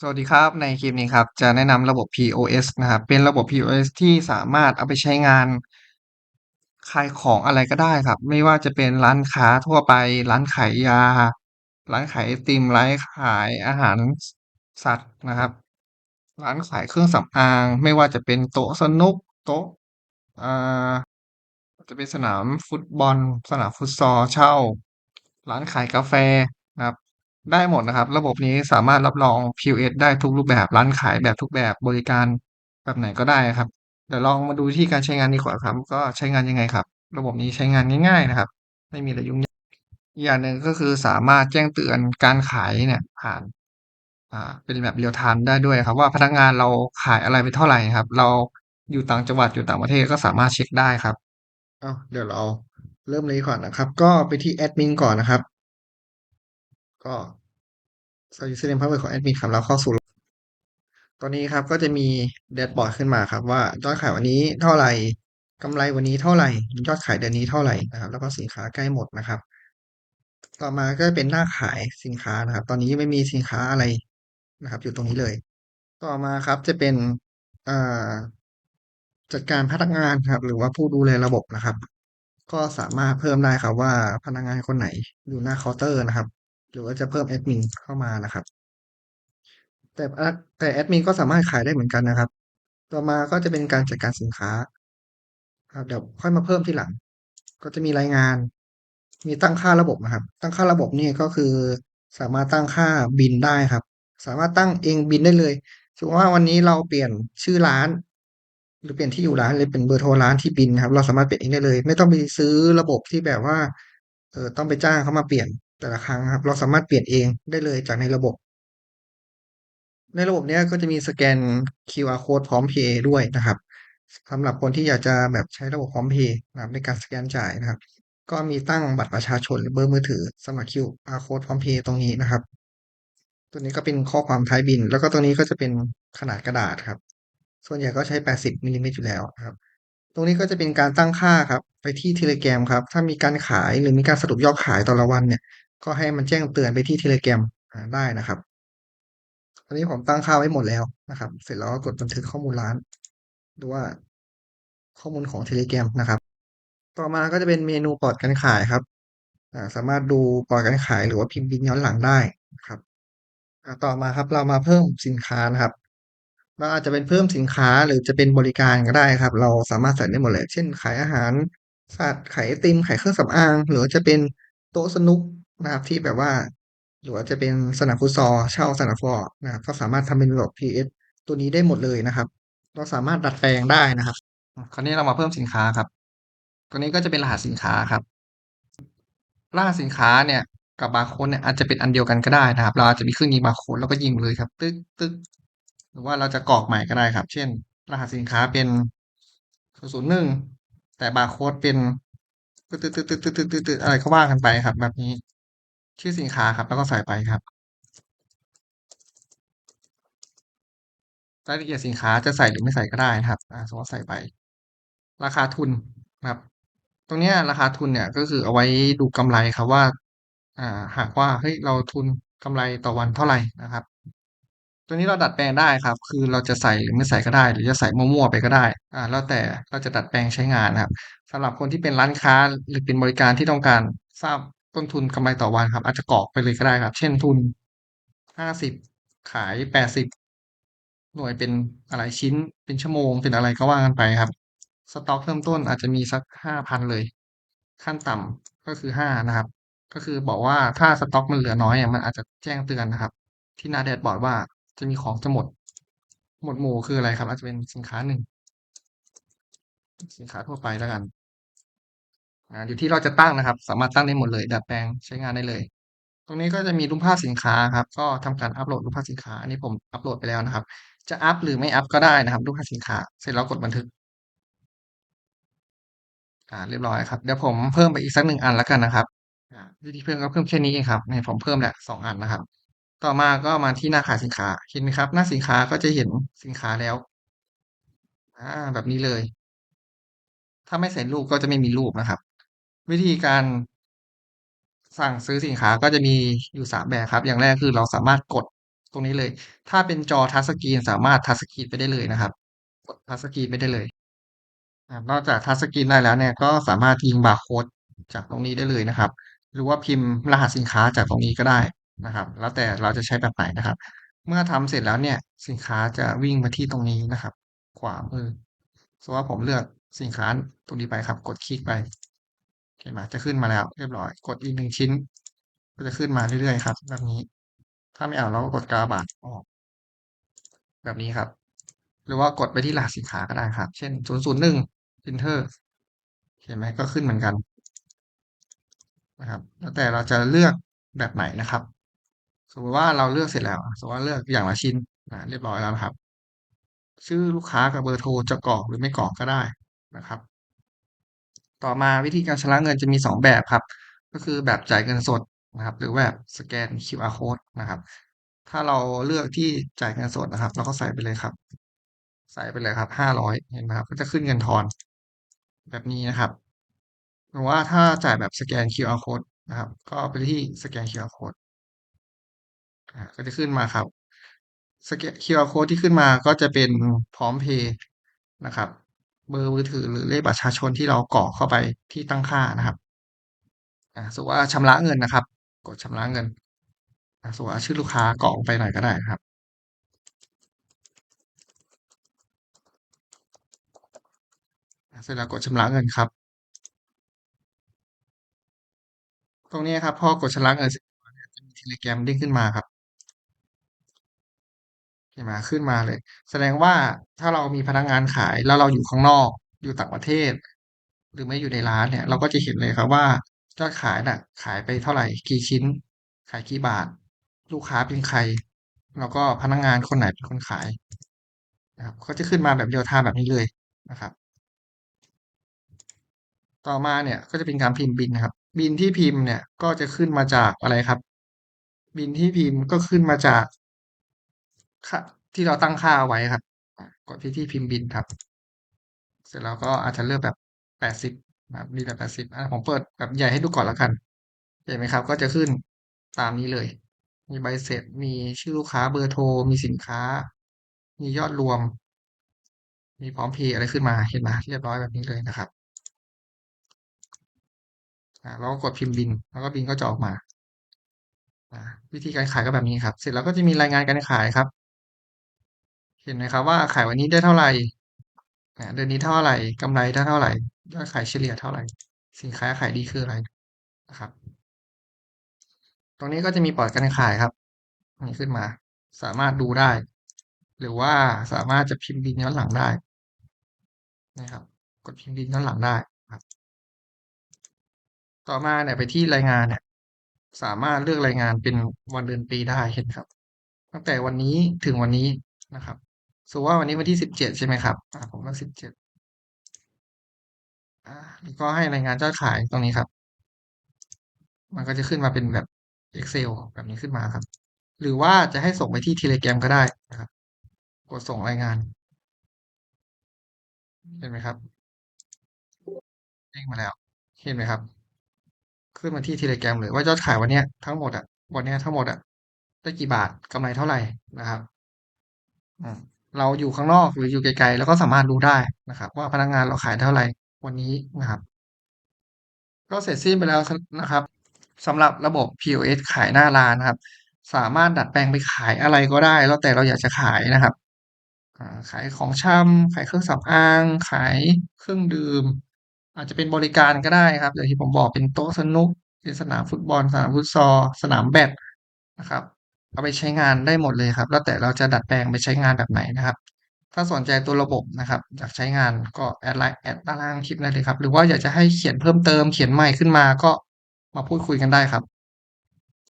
สวัสดีครับในคลิปนี้ครับ จะแนะนำระบบ POS นะครับ เป็นระบบ POS ที่สามารถเอาไปใช้งานขายของอะไรก็ได้ครับ ไม่ว่าจะเป็นร้านค้าทั่วไป ร้านขายยา ร้านขายไอติมร้านขายอาหารสัตว์นะครับ ร้านขายเครื่องสำอาง ไม่ว่าจะเป็นโต๊ะสนุกโต๊ะอ่าจะเป็นสนามฟุตบอล สนามฟุตซอลเช่า ร้านขายกาแฟนะครับ ได้หมดนะครับ ระบบนี้สามารถรับรอง POS ได้ทุกรูปแบบร้านขายแบบทุกแบบบริการแบบไหนก็ได้ครับเดี๋ยวลองมาดูที่การใช้งานดีกว่าครับ ก็ใช้งานยังไงครับ ระบบนี้ใช้งานง่าย ๆนะครับ ไม่มีอะไรยุ่งยากอย่างหนึ่งก็คือสามารถแจ้งเตือนการขายเนี่ยผ่านอ่าเป็นแบบ real time ได้ด้วยครับ ว่าพนักงานเราขายอะไรไปเท่าไหร่ครับ เราอยู่ต่างจังหวัดอยู่ต่างประเทศก็สามารถเช็คได้ครับอ้าเดี๋ยวเราเริ่มเลยก่อนนะครับ ก็ไปที่แอดมินก่อนนะครับ ก็ใส่ username password ของแอดมินครับแล้วเข้าสู่ตอนนี้ครับก็จะมีแดชบอร์ดขึ้นมาครับ ว่ายอดขายวันนี้เท่าไหร่กำไรวันนี้เท่าไหร่ ยอดขายเดือนนี้เท่าไหร่นะครับ แล้วก็สินค้าใกล้หมดนะครับ ต่อมาก็เป็นหน้าขายสินค้านะครับ ตอนนี้ไม่มีสินค้าอะไรนะครับ อยู่ตรงนี้เลย ต่อมาครับจะเป็นจัดการพนักงานครับ หรือว่าผู้ดูแลระบบนะครับ ก็สามารถเพิ่มได้ครับว่าพนักงานคนไหนอยู่หน้าเคาน์เตอร์นะครับ รือว่าจะเพิ่มแอดมินเข้ามานะครับ แต่แต่แอดมินก็สามารถขายได้เหมือนกันนะครับ ต่อมาก็จะเป็นการจัดการสินค้าครับเดี๋ยวค่อยมาเพิ่มทีหลัง ก็จะมีรายงาน มีตั้งค่าระบบนะครับ ตั้งค่าระบบนี่ก็คือสามารถตั้งค่าบินได้ครับ สามารถตั้งเองบินได้เลยสมมติว่าวันนี้เราเปลี่ยนชื่อร้าน หรือเปลี่ยนที่อยู่ร้านเลยเป็นเบอร์โทรร้านที่บินครับ เราสามารถเปลี่ยนเองได้เลย ไม่ต้องไปซื้อระบบที่แบบว่าเออต้องไปจ้างเขามาเปลี่ยน แต่ละครั้งครับ เราสามารถเปลี่ยนเองได้เลยจากในระบบ ในระบบเนี้ยก็จะมีสแกน QR code พร้อมเพย์ด้วยนะครับสำหรับคนที่อยากจะแบบใช้ระบบพร้อมเพย์นะครับในการสแกนจ่ายนะครับ ก็มีตั้งบัตรประชาชนหรือเบอร์มือถือสมัคร QR code พร้อมเพย์ตรงนี้นะครับ ตัวนี้ก็เป็นข้อความท้ายบิน แล้วก็ตรงนี้ก็จะเป็นขนาดกระดาษครับ ส่วนใหญ่ก็ใช้ 80มิลลิเมตรอยู่แล้วครับตรงนี้ก็จะเป็นการตั้งค่าครับ ไปที่ Telegram ครับ ถ้ามีการขายหรือมีการสรุปยอดขายต่ละวันเนี่ย ก็ให้มันแจ้งเตือนไปที่ Telegram อ่าได้นะครับอันนี้ผมตั้งค่าไว้หมดแล้วนะครับ เสร็จแล้วก็กดบันทึกข้อมูลร้าน ดูว่าข้อมูลของ Telegram นะครับ ต่อมาก็จะเป็นเมนูปลอดการขายครับสามารถดูปลอดการขายหรือว่าพิมพ์บินย้อนหลังได้นะครับต่อมาครับเรามาเพิ่มสินค้านะครับเราอาจจะเป็นเพิ่มสินค้าหรือจะเป็นบริการก็ได้ครับ เราสามารถใส่ได้หมดเลย เช่น ขายอาหารสัตว์ขายไอติมขายเครื่องสำอาง หรือจะเป็นโต๊ะสนุก นะครับที่แบบว่า หรือว่าจะเป็นสนามฟุตซอลเช่าสนามฟุตซอลนะครับก็สามารถทำเป็นระบบ PS ตัวนี้ได้หมดเลยนะครับ เราสามารถดัดแปลงได้นะครับ คราวนี้เรามาเพิ่มสินค้าครับตัวนี้ก็จะเป็นรหัสสินค้าครับรหัสสินค้าเนี่ยกับบาร์โค้ดเนี่ยอาจจะเป็นอันเดียวกันก็ได้นะครับ เราอาจจะมีเครื่องยิงบาร์โค้ดแล้วก็ยิงเลยครับ ตึ๊กตึ๊กหรือว่าเราจะกรอกใหม่ก็ได้ครับ เช่น รหัสสินค้าเป็นศูนย์หนึ่งแต่บาร์โค้ดเป็นตึ๊ดตึ๊ดตึ๊ดตึ๊ดตึ๊ดตึ๊ดตึ๊ดอะไรก็ว่ากันไปครับ แบบนี้ ชื่อสินค้าครับ แล้วก็ใส่ไปครับ รายละเอียดสินค้าจะใส่หรือไม่ใส่ก็ได้นะครับอ่าสมมติใส่ไป ราคาทุนนะครับ ตรงนี้ราคาทุนเนี่ยก็คือเอาไว้ดูกำไรครับว่า อ่า หากว่าเฮ้ยเราทุนกำไรต่อวันเท่าไหร่นะครับ ตัวนี้เราดัดแปลงได้ครับ คือเราจะใส่หรือไม่ใส่ก็ได้ หรือจะใส่มั่วๆไปก็ได้ อ่า แล้วแต่เราจะดัดแปลงใช้งานนะครับสำหรับคนที่เป็นร้านค้าหรือเป็นบริการที่ต้องการทราบ ต้นทุนกำไรต่อวันครับ อาจจะกรอกไปเลยก็ได้ครับ เช่นทุนห้าสิบขายแปดสิบหน่วยเป็นอะไรชิ้นเป็นชั่วโมงเป็นอะไรก็ว่ากันไปครับ สต็อกเริ่มต้นอาจจะมีสักห้าพันเลย ขั้นต่ำก็คือห้านะครับ ก็คือบอกว่าถ้าสต็อกมันเหลือน้อยอะมันอาจจะแจ้งเตือนนะครับ ที่หน้าแดชบอร์ดว่าจะมีของจะหมด หมดหมู่คืออะไรครับ อาจจะเป็นสินค้าหนึ่งสินค้าทั่วไปแล้วกัน อยู่ที่เราจะตั้งนะครับ สามารถตั้งได้หมดเลย ดัดแปลงใช้งานได้เลย ตรงนี้ก็จะมีรูปภาพสินค้าครับ ก็ทำการอัปโหลดรูปภาพสินค้า อันนี้ผมอัปโหลดไปแล้วนะครับ จะอัปหรือไม่อัปก็ได้นะครับ รูปภาพสินค้า เสร็จแล้วกดบันทึก อ่า เรียบร้อยครับ เดี๋ยวผมเพิ่มไปอีกสักหนึ่งอันแล้วกันนะครับอ่าวิธีเพิ่มก็เพิ่มแค่นี้เองครับเนี่ยผมเพิ่มแหละสองอันนะครับ ต่อมาก็มาที่หน้าขายสินค้า เห็นไหมครับ หน้าสินค้าก็จะเห็นสินค้าแล้ว อ่า แบบนี้เลย ถ้าไม่ใส่รูปก็จะไม่มีรูปนะครับ วิธีการ สั่งซื้อสินค้าก็จะมีอยู่สามแบบครับ อย่างแรกคือเราสามารถกดตรงนี้เลย ถ้าเป็นจอทัชสกรีนสามารถทัชสกรีนไปได้เลยนะครับ กดทัชสกรีนไปได้เลยนอกจากทัชสกรีนได้แล้วเนี่ยก็สามารถยิงบาร์โค้ดจากตรงนี้ได้เลยนะครับ หรือว่าพิมพ์รหัสสินค้าจากตรงนี้ก็ได้นะครับ แล้วแต่เราจะใช้แบบไหนนะครับ เมื่อทำเสร็จแล้วเนี่ยสินค้าจะวิ่งมาที่ตรงนี้นะครับ ขวามือสมมติว่าผมเลือกสินค้าตรงนี้ไปครับ กดคลิกไป ห็นไหมจะขึ้นมาแล้ว เรียบร้อย กดอีกหนึ่งชิ้น ก็จะขึ้นมาเรื่อยๆครับ แบบนี้ ถ้าไม่เอาเราก็กดกาบาทออก แบบนี้ครับ หรือว่ากดไปที่รหัสสินค้าก็ได้ครับ เช่น001 Enter เห็นไหมก็ขึ้นเหมือนกันนะครับ แล้วแต่เราจะเลือกแบบไหนนะครับ สมมติว่าเราเลือกเสร็จแล้วสมมติว่าเลือกอย่างละชิ้นนะเรียบร้อยแล้วนะครับ ชื่อลูกค้ากับเบอร์โทรจะกรอกหรือไม่กรอกก็ได้นะครับ ต่อมาวิธีการชำระเงินจะมีสองแบบครับ ก็คือแบบจ่ายเงินสดนะครับ หรือแบบสแกน QR code นะครับ ถ้าเราเลือกที่จ่ายเงินสดนะครับ เราก็ใส่ไปเลยครับ ใส่ไปเลยครับห้าร้อยเห็นไหมครับก็จะขึ้นเงินทอน แบบนี้นะครับหรือว่าถ้าจ่ายแบบสแกน QR code นะครับ ก็ไปที่สแกน QR code ก็จะขึ้นมาครับสแกน QR code ที่ขึ้นมาก็จะเป็นพร้อมเพย์นะครับ เบอร์มือถือหรือเลขบัตรประชาชนที่เรากรอกเข้าไปที่ตั้งค่านะครับอ่าสมมติว่าชำระเงินนะครับ กดชำระเงินอาสมมติว่าชื่อลูกค้ากรอกไปหน่อยก็ได้ครับเสร็จแล้วกดชำระเงินครับ ตรงนี้ครับพอกดชำระเงินเสร็จจะมีเทเลแกรมเด้งขึ้นมาครับ เห็นไหมขึ้นมาเลย แสดงว่าถ้าเรามีพนักงานขายแล้วเราอยู่ข้างนอกอยู่ต่างประเทศ หรือไม่อยู่ในร้านเนี่ย เราก็จะเห็นเลยครับว่ายอดขายน่ะ ขายไปเท่าไหร่ กี่ชิ้น ขายกี่บาท ลูกค้าเป็นใคร แล้วก็พนักงานคนไหนเป็นคนขายนะครับก็จะขึ้นมาแบบเรียลไทม์แบบนี้เลยนะครับ ต่อมาเนี่ยก็จะเป็นการพิมพ์บินนะครับ บินที่พิมพ์เนี่ยก็จะขึ้นมาจากอะไรครับ บินที่พิมพ์ก็ขึ้นมาจาก ค่า ที่เราตั้งค่าไว้ครับกดที่ที่พิมพ์บินครับ เสร็จแล้วก็อาจจะเลือกแบบแปดสิบนะครับมีแบบแปดสิบอะผมเปิดแบบใหญ่ให้ดูก่อนแล้วกัน เห็นไหมครับ ก็จะขึ้นตามนี้เลย มีใบเสร็จ มีชื่อลูกค้าเบอร์โทร มีสินค้า มียอดรวม มีพร้อมเพย์อะไรขึ้นมา เห็นไหมเรียบร้อยแบบนี้เลยนะครับอ่าเราก็กดพิมพ์บิน แล้วก็บินก็จะออกมา วิธีการขายก็แบบนี้ครับ เสร็จแล้วก็จะมีรายงานการขายครับ เห็นไหมครับว่าขายวันนี้ได้เท่าไหร่เดือนนี้เท่าไหร่กำไรได้เท่าไหร่ยอดขายเฉลี่ยเท่าไหร่ สินค้าขายดีคืออะไรนะครับ ตรงนี้ก็จะมีพอร์ตการขายครับนี่ขึ้นมา สามารถดูได้ หรือว่าสามารถจะพิมพ์บินย้อนหลังได้นะครับ กดพิมพ์บินย้อนหลังได้ครับ ต่อมาเนี่ยไปที่รายงานเนี่ย สามารถเลือกรายงานเป็นวันเดือนปีได้เห็นครับ ตั้งแต่วันนี้ถึงวันนี้นะครับ สมมติว่าวันนี้วันที่สิบเจ็ดใช่ไหมครับผมเลือกสิบเจ็ดอ่าแล้วก็ให้รายงานยอดขายตรงนี้ครับ มันก็จะขึ้นมาเป็นแบบ Excel แบบนี้ขึ้นมาครับ หรือว่าจะให้ส่งไปที่ Telegram ก็ได้นะครับ กดส่งรายงาน เห็นไหมครับเด้งมาแล้ว เห็นไหมครับ ขึ้นมาที่ Telegram เลยว่ายอดขายวันนี้ทั้งหมดอะวันนี้ทั้งหมดอะได้กี่บาทกำไรเท่าไหร่นะครับ อืม เราอยู่ข้างนอกหรืออยู่ไกลๆแล้วก็สามารถดูได้นะครับ ว่าพนักงานเราขายเท่าไหร่วันนี้นะครับ ก็เสร็จสิ้นไปแล้วนะครับสำหรับระบบ POS ขายหน้าร้านนะครับ สามารถดัดแปลงไปขายอะไรก็ได้ แล้วแต่เราอยากจะขายนะครับขายของชำขายเครื่องสำอาง ขายเครื่องดื่ม อาจจะเป็นบริการก็ได้ครับอย่างที่ผมบอกเป็นโต๊ะสนุกเป็นสนามฟุตบอล สนามฟุตซอลสนามแบดนะครับ เอาไปใช้งานได้หมดเลยครับ แล้วแต่เราจะดัดแปลงไปใช้งานแบบไหนนะครับ ถ้าสนใจตัวระบบนะครับ อยากใช้งานก็แอดไลน์แอดด้านล่างคลิปได้เลยครับ หรือว่าอยากจะให้เขียนเพิ่มเติมเขียนใหม่ขึ้นมาก็มาพูดคุยกันได้ครับ